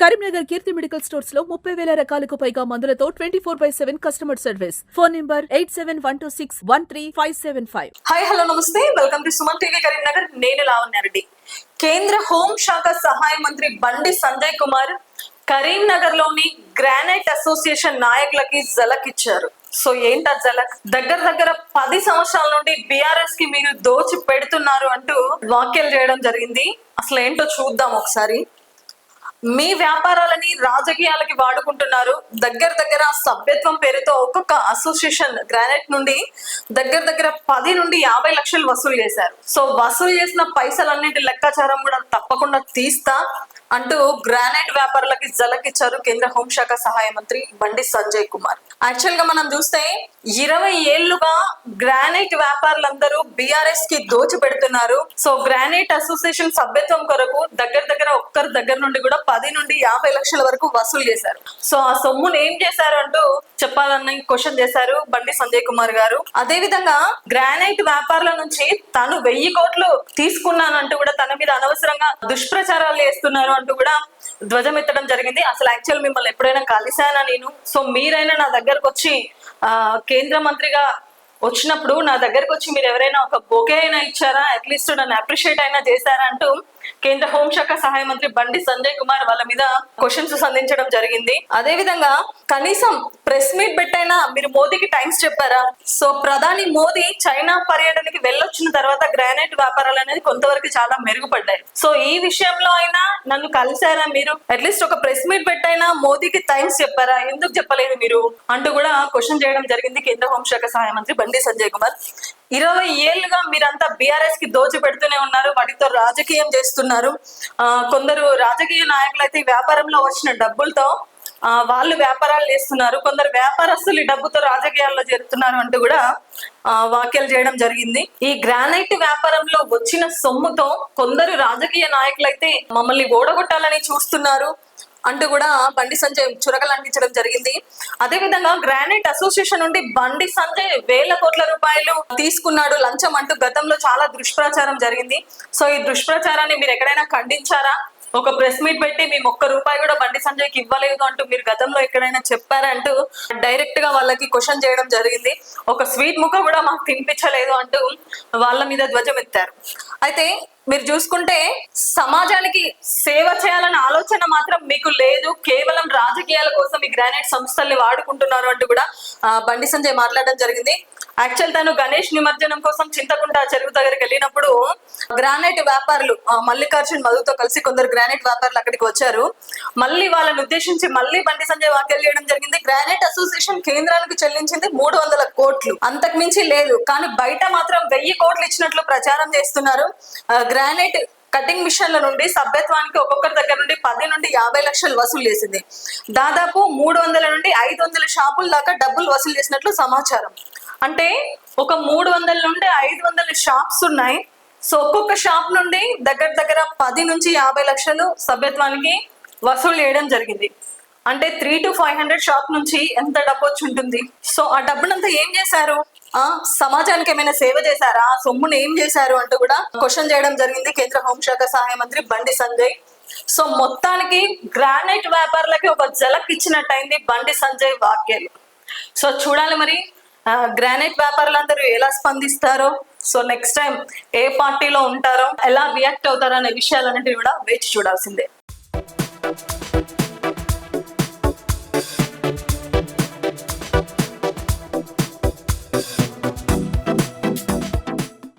కరీంనగర్ కీర్తి medical స్టోర్స్లో ముప్పై వేల రకాలకు పైగా మందులతో twenty four by seven customer service. Phone number eight seven one two six one three five seven five. Hi hello నమస్తే. Welcome to Suman TV Karimnagar. నేను లావణ్యారెడ్డి కేంద్ర home శాఖ సహాయ మంత్రి బండి సంజయ్ కుమార్ కరీంనగర్లోని గ్రానైట్ అసోసియేషన్ నాయకులకి జలక్ ఇచ్చారు సో ఏంటా జలక్ దగ్గర దగ్గర పది సంవత్సరాల నుండి బిఆర్ఎస్కి మీరు దోచి పెడుతున్నారు అంటూ వ్యాఖ్యలు చేయడం జరిగింది. అసలు ఏంటో చూద్దాం ఒకసారి. మీ వ్యాపారాలని రాజకీయాలకి వాడుకుంటున్నారు. దగ్గర దగ్గర సభ్యత్వం పేరుతో ఒక్కొక్క అసోసియేషన్ గ్రానైట్ నుండి దగ్గర దగ్గర పది నుండి యాభై లక్షలు వసూలు చేశారు. సో వసూలు చేసిన పైసలన్నింటి లెక్కాచారం కూడా తప్పకుండా తీస్తా. అంటూ గ్రానైట్ వ్యాపారులకి జలకిచ్చారు కేంద్ర హోంశాఖ సహాయ మంత్రి బండి సంజయ్ కుమార్. యాక్చువల్గా మనం చూస్తే ఇరవై ఏళ్ళుగా గ్రానైట్ వ్యాపారులందరూ బీఆర్ఎస్కి దోచి పెడుతున్నారు. సో గ్రానైట్ అసోసియేషన్ సభ్యత్వం కొరకు దగ్గర దగ్గర ఒక్కరి దగ్గర నుండి కూడా పది నుండి యాభై లక్షల వరకు వసూలు చేశారు. సో ఆ సొమ్మును ఏం చేశారు అంటూ చెప్పాలన్న క్వశ్చన్ చేశారు బండి సంజయ్ కుమార్ గారు. అదే విధంగా గ్రానైట్ వ్యాపారుల నుంచి తను వెయ్యి కోట్లు తీసుకున్నానంటూ కూడా తన మీద అనవసరంగా దుష్ప్రచారాలు చేస్తున్నారు అంటూ కూడా ధ్వజమెత్తడం జరిగింది. అసలు యాక్చువల్ మిమ్మల్ని ఎప్పుడైనా కలిశానా నేను? సో మీరైనా నా దగ్గరకు వచ్చి ఆ కేంద్ర మంత్రిగా వచ్చినప్పుడు నా దగ్గరకు వచ్చి మీరు ఎవరైనా ఒక బొకే అయినా ఇచ్చారా? అట్లీస్ట్ నన్ను అప్రిషియేట్ అయినా చేశారా అంటూ కేంద్ర హోంశాఖ సహాయ మంత్రి బండి సంజయ్ కుమార్ వాళ్ళ మీద క్వశ్చన్స్ సంధించడం జరిగింది. అదే విధంగా కనీసం ప్రెస్ మీట్ పెట్టైనా మీరు మోదీకి టైమ్స్ చెప్పారా? సో ప్రధాని మోదీ చైనా పర్యటనకి వెళ్ళొచ్చిన తర్వాత గ్రానైట్ వ్యాపారాలు అనేది కొంతవరకు చాలా మెరుగుపడ్డాయి. సో ఈ విషయంలో అయినా నన్ను కలిసారా మీరు? అట్లీస్ట్ ఒక ప్రెస్ మీట్ పెట్టైనా మోదీకి టైమ్స్ చెప్పారా? ఎందుకు చెప్పలేదు మీరు? అంటూ కూడా క్వశ్చన్ చేయడం జరిగింది కేంద్ర హోంశాఖ సహాయ మంత్రి బండి సంజయ్ కుమార్. ఇరవై ఏళ్ళుగా మీరంతా బీఆర్ఎస్కి దోచి పెడుతూనే ఉన్నారు వాటితో రాజకీయం చేస్తున్నారు. ఆ, కొందరు రాజకీయ నాయకులు అయితే వ్యాపారంలో వచ్చిన డబ్బులతో వాళ్ళు వ్యాపారాలు చేస్తున్నారు. కొందరు వ్యాపారస్తులు ఈ డబ్బుతో రాజకీయాల్లో చేరుతున్నారు అంటూ కూడా ఆ, వ్యాఖ్యలు చేయడం జరిగింది. ఈ గ్రానైట్ వ్యాపారంలో వచ్చిన సొమ్ముతో కొందరు రాజకీయ నాయకులు అయితే మమ్మల్ని ఓడగొట్టాలని చూస్తున్నారు అంటూ కూడా బండి సంజయ్ చురకలు అందించడం జరిగింది. అదే విధంగా గ్రానైట్ అసోసియేషన్ నుండి బండి సంజయ్ వేల కోట్ల రూపాయలు తీసుకున్నాడు లంచం అంటూ గతంలో చాలా దుష్ప్రచారం జరిగింది. సో ఈ దుష్ప్రచారాన్ని మీరు ఎక్కడైనా ఖండించారా? ఒక ప్రెస్ మీట్ పెట్టి మేము ఒక్క రూపాయి కూడా బండి సంజయ్కి ఇవ్వలేదు అంటూ మీరు గతంలో ఎక్కడైనా చెప్పారంటూ డైరెక్ట్గా వాళ్ళకి క్వశ్చన్ చేయడం జరిగింది. ఒక స్వీట్ ముక్క కూడా మాకు తినిపించలేదు అంటూ వాళ్ళ మీద ధ్వజం ఎత్తారు. అయితే మీరు చూసుకుంటే సమాజానికి సేవ చేయాలన్న ఆలోచన మాత్రం మీకు లేదు. కేవలం రాజకీయాల కోసం ఈ గ్రానైట్ సంస్థల్ని వాడుకుంటున్నారు అంటూ కూడా బండి సంజయ్ మాట్లాడడం జరిగింది. యాక్చువల్ తను గణేష్ నిమజ్జనం కోసం చింతకుంట చెరువు దగ్గరికి వెళ్ళినప్పుడు గ్రానైట్ వ్యాపారులు మల్లికార్జున్ మధుతో కలిసి కొందరు గ్రానైట్ వ్యాపారులు అక్కడికి వచ్చారు. మళ్ళీ వాళ్ళని ఉద్దేశించి మళ్ళీ బండి సంజయ్ వ్యాఖ్యలు చేయడం జరిగింది. గ్రానైట్ అసోసియేషన్ కేంద్రానికి చెల్లించింది మూడు వందల కోట్లు. అంతకు మించి లేదు. కానీ బయట మాత్రం వెయ్యి కోట్లు ఇచ్చినట్లు ప్రచారం చేస్తున్నారు. గ్రానైట్ కటింగ్ మిషన్ల నుండి సభ్యత్వానికి ఒక్కొక్కరి దగ్గర నుండి పది నుండి యాభై లక్షలు వసూలు చేసింది. దాదాపు మూడు వందల నుండి ఐదు వందల షాపుల దాకా డబ్బులు వసూలు చేసినట్లు సమాచారం. అంటే ఒక మూడు వందల నుండి ఐదు వందల షాప్స్ ఉన్నాయి. సో ఒక్కొక్క షాప్ నుండి దగ్గర దగ్గర పది నుంచి యాభై లక్షలు సభ్యత్వానికి వసూలు చేయడం జరిగింది. అంటే three two five hundred shop నుంచి ఎంత డబ్బు వచ్చి ఉంటుంది? సో ఆ డబ్బునంతా ఏం చేశారు? ఆ సమాజానికి ఏమైనా సేవ చేశారా? ఆ సొమ్ముని ఏం చేశారు అంటూ కూడా క్వశ్చన్ చేయడం జరిగింది కేంద్ర హోంశాఖ సహాయ మంత్రి బండి సంజయ్. సో మొత్తానికి గ్రానైట్ వ్యాపారులకి ఒక జలక్ ఇచ్చినట్టయింది బండి సంజయ్ వాక్యాలు. సో చూడాలి మరి గ్రానైట్ వ్యాపారులందరూ ఎలా స్పందిస్తారో? సో నెక్స్ట్ టైం ఏ పార్టీలో ఉంటారో ఎలా రియాక్ట్ అవుతారో అనే విషయాలన్నింటినీ కూడా వేచి చూడాల్సిందే.